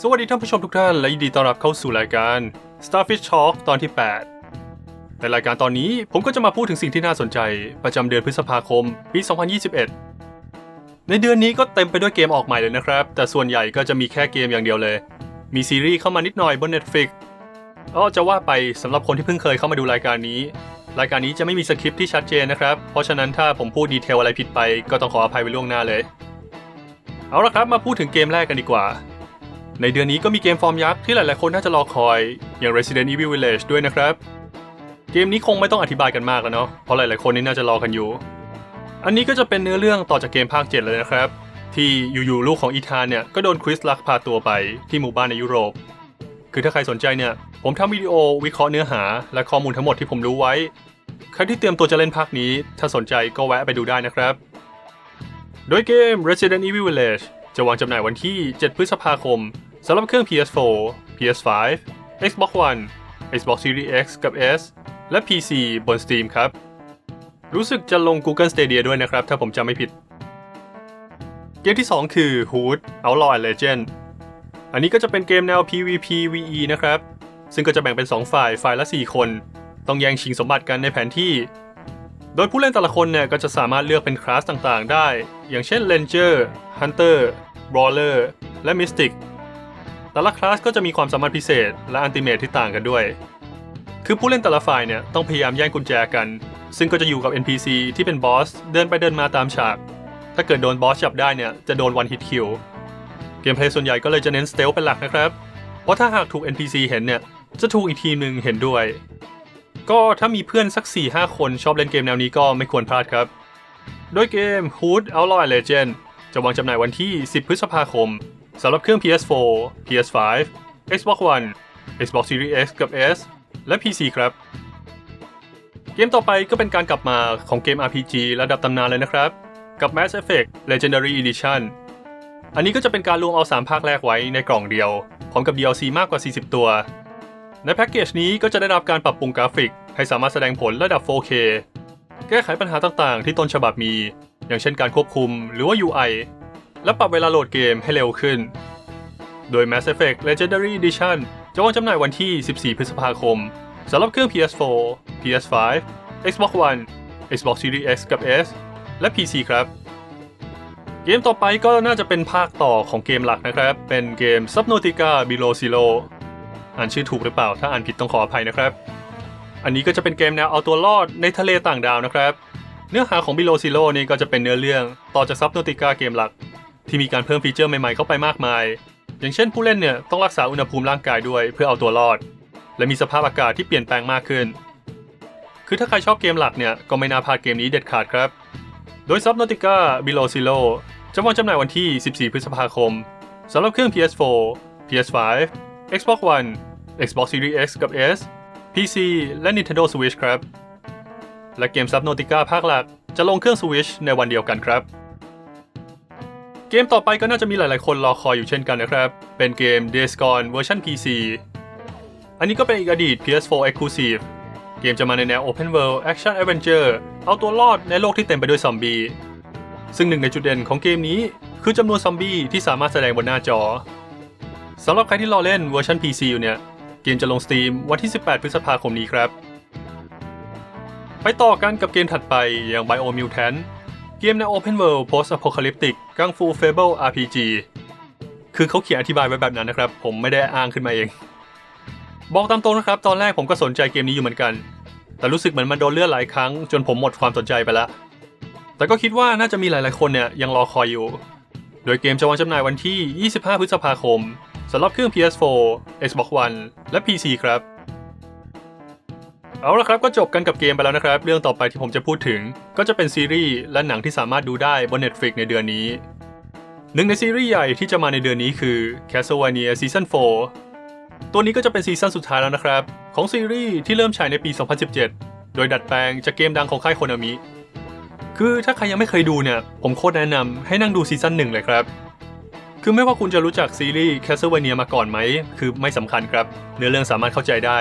สวัสดีท่านผู้ชมทุกท่านและยินดีต้อนรับเข้าสู่รายการ Starfish Talk ตอนที่ 8 ในรายการตอนนี้ผมก็จะมาพูดถึงสิ่งที่น่าสนใจ ประจำเดือนพฤษภาคม ปี 2021 ในเดือนนี้ก็เต็มไปด้วยเกมออกใหม่เลยนะครับ แต่ส่วนใหญ่ก็จะมีแค่เกมอย่างเดียวเลย มีซีรีส์เข้ามานิดหน่อยบน Netflix อ๋อจะว่าไปสำหรับคนที่เพิ่งเคยเข้ามาดูรายการนี้ รายการนี้จะไม่มีสคริปที่ชัดเจนนะครับ เพราะฉะนั้นถ้าผมพูดดีเทลอะไรผิดไป ก็ต้องขออภัยไว้ล่วงหน้าเลย เอาละครับมาพูดถึงเกมแรกกันดีกว่า ในเดือนนี้ก็มีเกมฟอร์มยักษ์ที่หลายๆคนน่าจะรอคอยอย่าง Resident Evil Village ด้วยนะครับ เกมนี้คงไม่ต้องอธิบายกันมากแล้วเนาะเพราะหลายๆคนนี่น่าจะรอกันอยู่ อันนี้ก็จะเป็นเนื้อเรื่องต่อจากเกมภาค 7 เลยนะครับ ที่อยู่ๆลูกของอีธานเนี่ยก็โดนคริสลักพาตัวไปที่หมู่บ้านในยุโรป คือถ้าใครสนใจเนี่ยผมทำวิดีโอวิเคราะห์เนื้อหา และข้อมูลทั้งหมดที่ผมรู้ไว้ ใครที่เตรียมตัวจะเล่นภาคนี้ ถ้าสนใจก็แวะไปดูได้นะครับ โดยเกม Resident Evil Village จะวางจำหน่ายวันที่ 7 พฤษภาคมสำหรับเครื่อง PS4 PS5 Xbox One Xbox Series X กับ S และ PC บน Steam ครับ รู้สึกจะลง Google Stadia ด้วยนะครับ ถ้าผมจำไม่ผิด เกมที่ 2 คือ Hood Outlaw and Legend อันนี้ก็จะเป็นเกมแนว PVP VE นะครับ ซึ่งก็จะแบ่งเป็น 2 ฝ่าย ฝ่ายละ 4 คน ต้องแย่งชิงสมบัติกันในแผนที่ โดยผู้เล่นแต่ละคนเนี่ยก็จะสามารถเลือกเป็นคลาสต่างๆ ได้ อย่างเช่น Ranger Hunter Brawler และ Mystic แต่ละคลาสก็จะมีความสามารถพิเศษและอันติเมทที่ต่างกันด้วย คือผู้เล่นแต่ละฝ่ายเนี่ยต้องพยายามแย่งกุญแจกัน ซึ่งก็จะอยู่กับ NPC ที่เป็นบอสเดินไปเดินมาตามฉาก ถ้าเกิดโดนบอสจับได้เนี่ยจะโดนวันฮิตคิว เกมเพลย์ส่วนใหญ่ก็เลยจะเน้นสเตลเป็นหลักนะครับ เพราะถ้าหากถูก NPC เห็นเนี่ยจะถูกอีกทีมหนึ่งเห็นด้วย ก็ถ้ามีเพื่อนสัก 4-5 คนชอบเล่นเกมแนวนี้ก็ไม่ควรพลาดครับ โดยเกม Hood Outlaw Legend จะวางจำหน่ายวันที่ 10 พฤษภาคมสำหรับเครื่อง PS4 PS5 Xbox One Xbox Series X กับ S และ PC ครับ เกมต่อไปก็เป็นการกลับมาของเกม RPG ระดับตำนานเลยนะครับ กับ Mass Effect Legendary Edition อันนี้ก็จะเป็นการรวมเอา 3 ภาคแรกไว้ในกล่องเดียว พร้อมกับ DLC มากกว่า 40 ตัว ในแพ็กเกจนี้ก็จะได้รับการปรับปรุงกราฟิก ให้สามารถแสดงผลระดับ 4K แก้ไขปัญหาต่างๆ ที่ต้นฉบับมี อย่างเช่นการควบคุมหรือว่า UI และปรับเวลาโหลดเกมให้เร็วขึ้น โดย Mass Effect Legendary Edition จะวางจำหน่ายวันที่ 14 พฤษภาคมสำหรับเครื่อง PS4 PS5 Xbox One Xbox Series X กับ S และ PC ครับ เกมต่อไปก็น่าจะเป็นภาคต่อของเกมหลักนะครับ เป็นเกม Subnautica Below Zero อ่านชื่อถูกหรือเปล่า ถ้าอ่านผิดต้องขออภัยนะครับ อันนี้ก็จะเป็นเกมแนวเอาตัวรอดในทะเลต่างดาวนะครับ เนื้อหาของ Below Zero นี่ก็จะเป็นเนื้อเรื่องต่อจาก Subnautica เกมหลัก ที่มีการเพิ่มฟีเจอร์ใหม่ๆเข้าไปมากมาย อย่างเช่นผู้เล่นเนี่ยต้องรักษาอุณหภูมิร่างกายด้วยเพื่อเอาตัวรอด และมีสภาพอากาศที่เปลี่ยนแปลงมากขึ้น คือถ้าใครชอบเกมหลักเนี่ยก็ไม่น่าพลาดเกมนี้เด็ดขาดครับ โดย Subnautica Below Zero จะวางจำหน่ายวันที่ 14 พฤษภาคมสำหรับเครื่อง PS4 PS5 Xbox One Xbox Series X กับ S PC และ Nintendo Switch ครับ และเกม Subnautica ภาคหลักจะลงเครื่อง Switch ในวันเดียวกันครับ เกมต่อไปก็น่าจะมีหลายๆ คนรอคอยอยู่เช่นกันนะครับ เป็นเกม Days Gone เวอร์ชัน PC อันนี้ก็เป็นอีกอดีต PS4 Exclusive เกมจะมาในแนว Open World Action Adventure เอาตัวรอดในโลกที่เต็มไปด้วยซอมบี้ ซึ่งหนึ่งในจุดเด่นของเกมนี้คือจำนวนซอมบี้ที่สามารถแสดงบนหน้าจอ สำหรับใครที่รอเล่นเวอร์ชัน PC อยู่เนี่ย เกมจะลงสตรีมวันที่ 18 พฤษภาคมนี้ครับ ไปต่อกันกับเกมถัดไปอย่าง Biomutant เกมใน Open World Post Apocalyptic Kung Fu Fable RPG คือเขาเขียนอธิบายไว้แบบนั้นนะครับ ผมไม่ได้อ้างขึ้นมาเอง บอกตามตรงนะครับ ตอนแรกผมก็สนใจเกมนี้อยู่เหมือนกัน แต่รู้สึกเหมือนมันโดนเลื่อนหลายครั้ง จนผมหมดความสนใจไปแล้วแต่ก็คิดว่าน่าจะมีหลายๆคนเนี่ยยังรอคอยอยู่ โดยเกมจะวางจำหน่ายวันที่ 25 พฤษภาคม สำหรับเครื่อง PS4 Xbox One และ PC ครับ เอาละครับก็จบกันกับเกมไปแล้วนะครับ เรื่องต่อไปที่ผมจะพูดถึง ก็จะเป็นซีรีส์และหนังที่สามารถดูได้บน Netflix ในเดือนนี้ หนึ่งในซีรีส์ใหญ่ที่จะมาในเดือนนี้คือ Castlevania Season 4 ตัวนี้ก็จะเป็นซีซั่นสุดท้ายแล้วนะครับ ของซีรีส์ที่เริ่มฉายในปี 2017 โดยดัดแปลงจากเกมดังของค่ายโคนามิคือถ้าใครยังไม่เคยดูเนี่ย ผมโคตรแนะนำให้นั่งดูซีซั่นหนึ่งเลยครับ คือไม่ว่าคุณจะรู้จักซีรีส์ Castlevania มาก่อนไหม คือไม่สำคัญครับ เนื้อเรื่องสามารถเข้าใจได้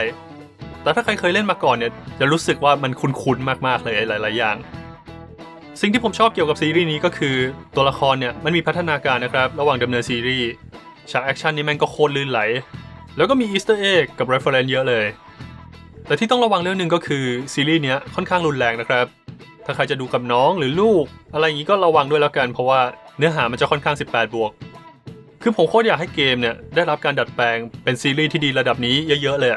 แต่ถ้าใครเคยเล่นมาก่อนเนี่ยจะรู้สึกว่ามันคุ้นๆมากๆเลยหลาย ๆ อย่าง สิ่งที่ผมชอบเกี่ยวกับซีรีส์นี้ก็คือตัวละครเนี่ยมันมีพัฒนาการนะครับ ระหว่างดำเนินซีรีส์ฉากแอคชั่นนี่แม่งก็โคตรลื่นไหล แล้วก็มีอีสเตอร์เอ็กกับ reference เยอะเลย แต่ที่ต้องระวังเรื่องหนึ่งก็คือซีรีส์เนี้ยค่อนข้างรุนแรงนะครับ ถ้าใครจะดูกับน้องหรือลูก อะไรอย่างนี้ก็ระวังด้วยแล้วกัน เพราะว่าเนื้อหามันจะค่อนข้าง 18 บวก คือผมโคตรอยากให้เกมเนี่ย ได้รับการดัดแปลงเป็นซีรีส์ที่ดีระดับนี้เยอะ ๆ เลย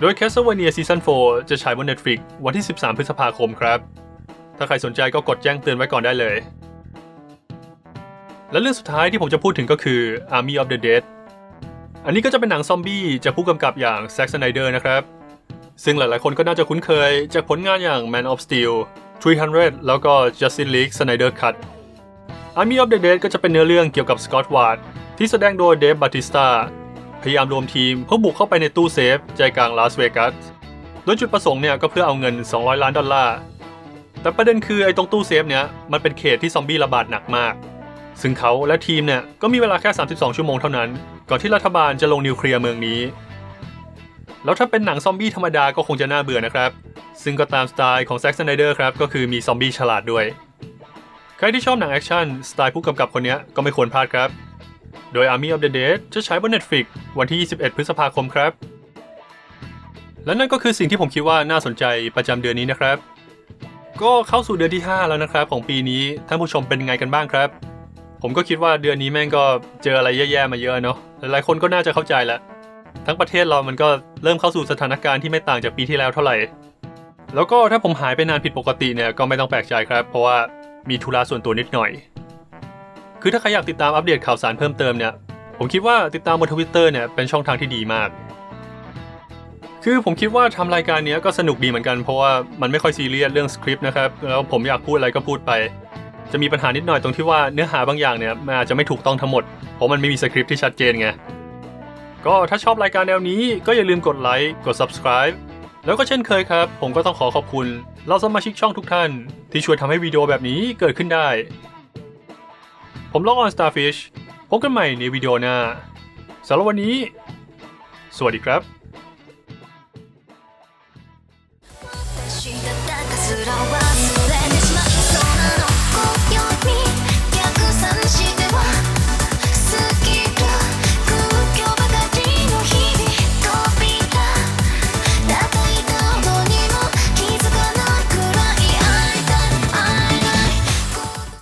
โดย Castlevania Season 4 จะฉายบน Netflix วันที่ 13 พฤษภาคมครับ ถ้าใครสนใจก็กดแจ้งเตือนไว้ก่อนได้เลย และเรื่องสุดท้ายที่ผมจะพูดถึงก็คือ Army of the Dead อันนี้ก็จะเป็นหนังซอมบี้จากผู้กำกับอย่าง Zack Snyder นะครับ ซึ่งหลายๆคนก็น่าจะคุ้นเคยจากผลงานอย่าง Man of Steel 300 แล้วก็ Justice League Snyder Cut Army of the Dead ก็จะเป็นเนื้อเรื่องเกี่ยวกับสกอตวาร์ดที่แสดงโดยเดฟบัติสตาพยายามรวมทีมเพื่อบุกเข้าไปในตู้เซฟ ใจกลางลาสเวกัสโดยจุดประสงค์เนี่ยก็เพื่อเอาเงิน 200 ล้านดอลลาร์ แต่ประเด็นคือไอ้ตรงตู้เซฟเนี่ยมันเป็นเขตที่ซอมบี้ระบาดหนักมาก ซึ่งเขาและทีมเนี่ยก็มีเวลาแค่ 32 ชั่วโมงเท่านั้น ก่อนที่รัฐบาลจะลงนิวเคลียร์เมืองนี้ แล้วถ้าเป็นหนังซอมบี้ธรรมดาก็คงจะน่าเบื่อนะครับ ซึ่งก็ตามสไตล์ของแซ็กซ์ไนเดอร์ครับก็คือมีซอมบี้ฉลาดด้วย ใครที่ชอบหนังแอคชั่น สไตล์ผู้กำกับคนนี้ก็ไม่ควรพลาดครับ โดย Army of the Dead จะฉายบน Netflix วันที่ 21 พฤษภาคมครับ และนั่นก็คือสิ่งที่ผมคิดว่าน่าสนใจประจำเดือนนี้นะครับ ก็เข้าสู่เดือนที่ 5 แล้วนะครับ ของปีนี้ท่านผู้ชมเป็นไงกันบ้างครับ ผมก็คิดว่าเดือนนี้แม่งก็เจออะไรแย่ๆมาเยอะเนาะหลายๆคนก็น่าจะเข้าใจแหละทั้งประเทศเรามันก็เริ่มเข้าสู่สถานการณ์ที่ไม่ต่างจากปีที่แล้วเท่าไหร่ แล้วก็ถ้าผมหายไปนานผิดปกติเนี่ยก็ไม่ต้องแปลกใจครับ เพราะว่า มีธุระส่วนตัวนิดหน่อย คือถ้าใครอยากติดตามอัปเดตข่าวสารเพิ่มเติมเนี่ย ผมคิดว่าติดตามบนทวิตเตอร์เนี่ยเป็นช่องทางที่ดีมาก คือผมคิดว่าทำรายการเนี้ยก็สนุกดีเหมือนกันเพราะว่ามันไม่ค่อยซีเรียสเรื่องสคริปต์นะครับ แล้วผมอยากพูดอะไรก็พูดไป จะมีปัญหานิดหน่อยตรงที่ว่าเนื้อหาบางอย่างเนี่ยมันอาจจะไม่ถูกต้องทั้งหมด เพราะมันไม่มีสคริปต์ที่ชัดเจนไง ก็ถ้าชอบรายการแนวนี้ก็อย่าลืมกดไลค์ กด subscribe แล้วก็เช่นเคยครับ ผมก็ต้องขอขอบคุณเราสมาชิกช่องทุกท่าน ที่ช่วยทำให้วิดีโอแบบนี้เกิดขึ้นได้ ผมล็อกออน Starfish พบกันใหม่ในวิดีโอหน้าสำหรับวันนี้ สวัสดีครับ